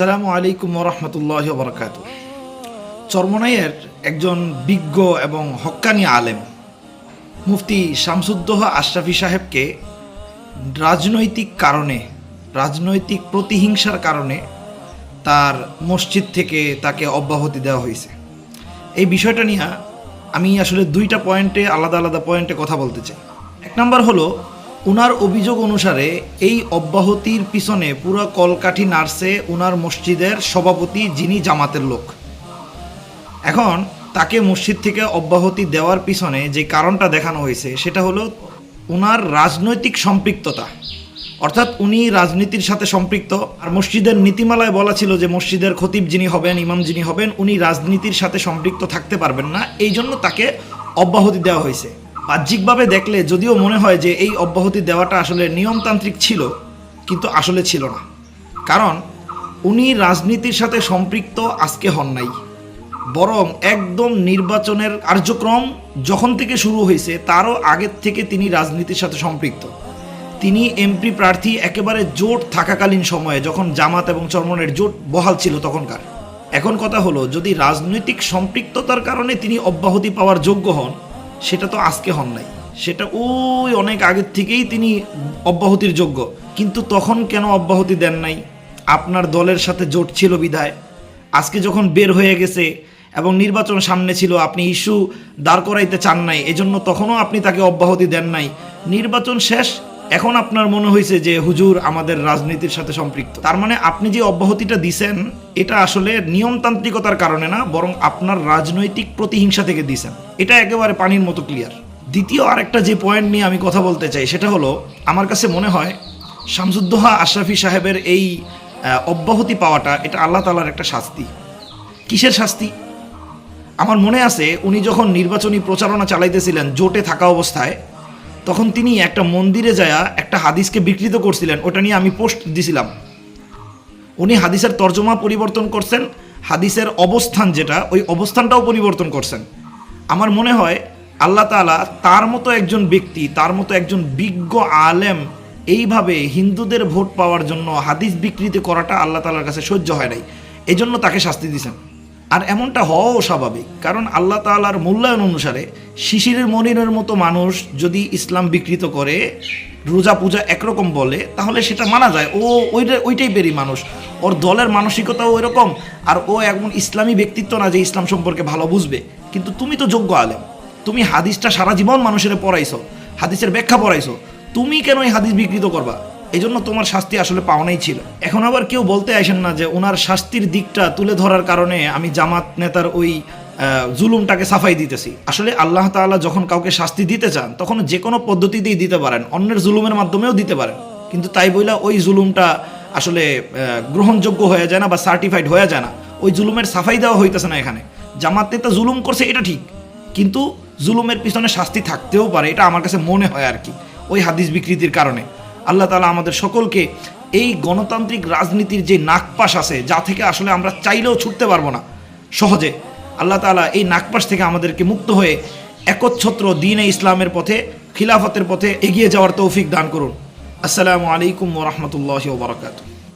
আসসালামু আলাইকুম রহমতুল্লাহ বরকাত চরমনাইয়ের একজন বিজ্ঞ এবং হক্কানি আলেম, মুফতি শামসুদ্দোহা আশরাফি সাহেবকে রাজনৈতিক কারণে, রাজনৈতিক প্রতিহিংসার কারণে তার মসজিদ থেকে তাকে অব্যাহতি দেওয়া হয়েছে। এই বিষয়টা নিয়ে আমি আসলে দুইটা পয়েন্টে আলাদা আলাদা পয়েন্টে কথা বলতে চাই। এক নম্বর হলো উনার অভিযোগ অনুসারে এই অব্যাহতির পিছনে পুরো কলকাঠি নার্সে উনার মসজিদের সভাপতি যিনি জামাতের লোক। এখন তাকে মসজিদ থেকে অব্যাহতি দেওয়ার পিছনে যে কারণটা দেখানো হয়েছে, সেটা হলো উনার রাজনৈতিক সম্পৃক্ততা। অর্থাৎ উনি রাজনীতির সাথে সম্পৃক্ত, আর মসজিদের নীতিমালায় বলা ছিল যে মসজিদের খতিব যিনি হবেন, ইমাম যিনি হবেন, উনি রাজনীতির সাথে সম্পৃক্ত থাকতে পারবেন না। এই জন্য তাকে অব্যাহতি দেওয়া হয়েছে। বাহ্যিকভাবে দেখলে যদিও মনে হয় যে এই অব্যাহতি দেওয়াটা আসলে নিয়মতান্ত্রিক ছিল, কিন্তু আসলে ছিল না। কারণ উনি রাজনীতির সাথে সম্পৃক্ত আজকে হন নাই। বরং একদম নির্বাচনের কার্যক্রম যখন থেকে শুরু হয়েছে, তারও আগের থেকে তিনি রাজনীতির সাথে সম্পৃক্ত। তিনি এমপি প্রার্থী একেবারে জোট থাকাকালীন সময়ে যখন জামাত এবং চরমনের জোট বহাল ছিল তখনকার। এখন কথা হলো, যদি রাজনৈতিক সম্পৃক্ততার কারণে তিনি অব্যাহতি পাওয়ার যোগ্য হন সেটা তো আজকে হন নাই। সেটা ওই অনেক আগের থেকেই তিনি অব্যাহতির যোগ্য। কিন্তু তখন কেন অব্যাহতি দেন নাই? আপনার দলের সাথে জোট ছিল বিধায়। আজকে যখন বের হয়ে গেছে এবং নির্বাচন সামনে ছিল, আপনি ইস্যু দাঁড় করাইতে চান নাই, এজন্য তখনও আপনি তাকে অব্যাহতি দেন নাই। নির্বাচন শেষ এখন আপনার মনে হয়েছে যে হুজুর আমাদের রাজনীতির সাথে সম্পৃক্ত। তার মানে আপনি যে অব্যাহতিটা দিছেন, এটা আসলে নিয়মতান্ত্রিকতার কারণে না, বরং আপনার রাজনৈতিক প্রতিহিংসা থেকে দিছেন। এটা একেবারে পানির মতো ক্লিয়ার দ্বিতীয় আরেকটা যে পয়েন্ট নিয়ে আমি কথা বলতে চাই, সেটা হলো, আমার কাছে মনে হয় শামসুদ্দোহা আশরাফি সাহেবের এই অব্যাহতি পাওয়াটা, এটা আল্লাহ তালার একটা শাস্তি। কিসের শাস্তি? আমার মনে আছে, উনি যখন নির্বাচনী প্রচারণা চালাইতেছিলেন, জোটে থাকা অবস্থায় তখন তিনি একটা মন্দিরে যায়া একটা হাদিসকে বিকৃত করছিলেন। ওটা নিয়ে আমি পোস্ট দিছিলাম। উনি হাদিসের তর্জমা পরিবর্তন করছেন। হাদিসের অবস্থান যেটা, ওই অবস্থানটাও পরিবর্তন করছেন। আমার মনে হয় আল্লাহ তাআলা তার মতো একজন ব্যক্তি, তার মতো একজন বিজ্ঞ আলেম এইভাবে হিন্দুদের ভোট পাওয়ার জন্য হাদিস বিকৃতি করাটা আল্লাহ তাআলার কাছে সহ্য হয় নাই। এজন্য তাকে শাস্তি দিয়েছেন আর এমনটা হওয়াও স্বাভাবিক, কারণ আল্লাহ তাআলার মূল্যায়ন অনুসারে শিশিরের মনিরের মতো মানুষ যদি ইসলাম বিকৃত করে, রোজা পূজা একরকম বলে, তাহলে সেটা মানা যায়। ও ওইটা, ওইটাই বেরি মানুষ। ওর দলের মানসিকতাও এরকম। আর ও এমন ইসলামী ব্যক্তিত্ব না যে ইসলাম সম্পর্কে ভালো বুঝবে। কিন্তু তুমি তো যোগ্য আলেম। তুমি হাদিসটা সারা জীবন মানুষের পড়াইছো, হাদিসের ব্যাখ্যা পড়াইছো। তুমি কেন এই হাদিস বিকৃত করবা? এই জন্য তোমার শাস্তি আসলে পাওনাই ছিল। এখন আবার কেউ বলতে আসেন না যে ওনার শাস্তির দিকটা তুলে ধরার কারণে আমি জামাত নেতার ওই জুলুমটাকে সাফাই দিতেছি। আসলে আল্লাহ তাআলা যখন কাউকে শাস্তি দিতে চান, তখন যে কোনো পদ্ধতিতেই দিতে পারেন, অন্যের জুলুমের মাধ্যমেও দিতে পারেন। কিন্তু তাই বইলা ওই জুলুমটা আসলে গ্রহণযোগ্য হয়ে যায় না বা সার্টিফাইড হয়ে যায় না। ওই জুলুমের সাফাই দেওয়া হইতেছে না এখানে। জামাত নেতা জুলুম করছে, এটা ঠিক। কিন্তু জুলুমের পিছনে শাস্তি থাকতেও পারে, এটা আমার কাছে মনে হয় আর কি, ওই হাদিস বিকৃতির কারণে। আল্লাহ তালা আমাদের সকলকে এই গণতান্ত্রিক রাজনীতির যে নাকপাশ আছে, যা থেকে আসলে আমরা চাইলেও ছুটতে পারব না, সহজে আল্লাহ তালা এই নাকপাশ থেকে আমাদেরকে মুক্ত হয়ে একচ্ছত্র দিনে ইসলামের পথে, খিলাফতের পথে এগিয়ে যাওয়ার তৌফিক দান করুন। আসসালামু আলাইকুম ওরহমতুল্লাহ বারকাতু